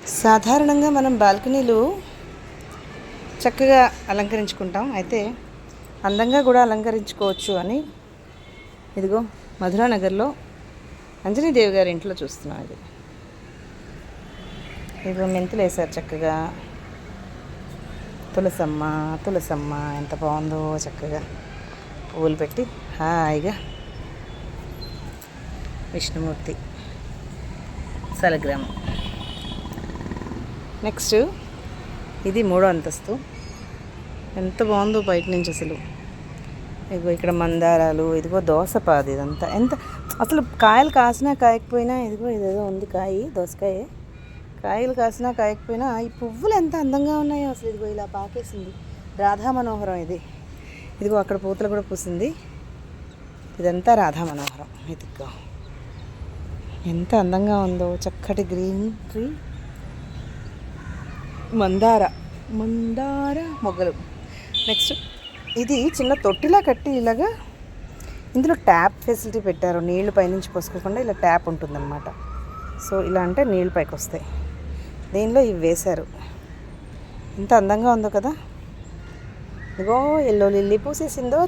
సాధారణంగా మనం బాల్కనీలు చక్కగా అలంకరించుకుంటాం. అయితే అందంగా కూడా అలంకరించుకోవచ్చు అని ఇదిగో మధురానగర్లో అంజనీదేవి గారి ఇంట్లో చూస్తున్నాం ఇది. ఇదిగో మెంతులు వేశారు చక్కగా. తులసమ్మ తులసమ్మ ఎంత బాగుందో చక్కగా. పువ్వులు పెట్టి హాయిగా విష్ణుమూర్తి సలగ్రామం. నెక్స్ట్ ఇది మూడో అంతస్తు. ఎంత బాగుందో బయట నుంచి అసలు. ఇదిగో ఇక్కడ మందారాలు ఇదిగో దోసపాది ఇదంతా. ఎంత అసలు కాయలు కాసినా కాయకపోయినా ఇదిగో ఇదేదో ఉంది కాయి దోసకాయ. కాయలు కాసినా కాయకపోయినా ఈ పువ్వులు ఎంత అందంగా ఉన్నాయో అసలు ఇదిగో ఇలా పాకేసింది. రాధా మనోహరం ఇది. ఇదిగో అక్కడ పూతలు కూడా పూసింది. ఇదంతా రాధా మనోహరం. ఇదిగో. ఎంత అందంగా ఉందో చక్కటి గ్రీన్ ట్రీ. మందార. మందార మొగ్గలు. నెక్స్ట్ ఇది చిన్న తొట్టిలా కట్టి ఇలాగా ఇందులో ట్యాప్ ఫెసిలిటీ పెట్టారు. నీళ్ళు పైనుంచి పోసుకోకుండా ఇలా ట్యాప్ ఉంటుందన్నమాట. సో ఇలా అంటే నీళ్ళు పైకి వస్తాయి దీనిలో ఇవి వేశారు. ఎంత అందంగా ఉందో కదా? ఇదిగో ఎల్లో లిల్లీ పూసేసిందో.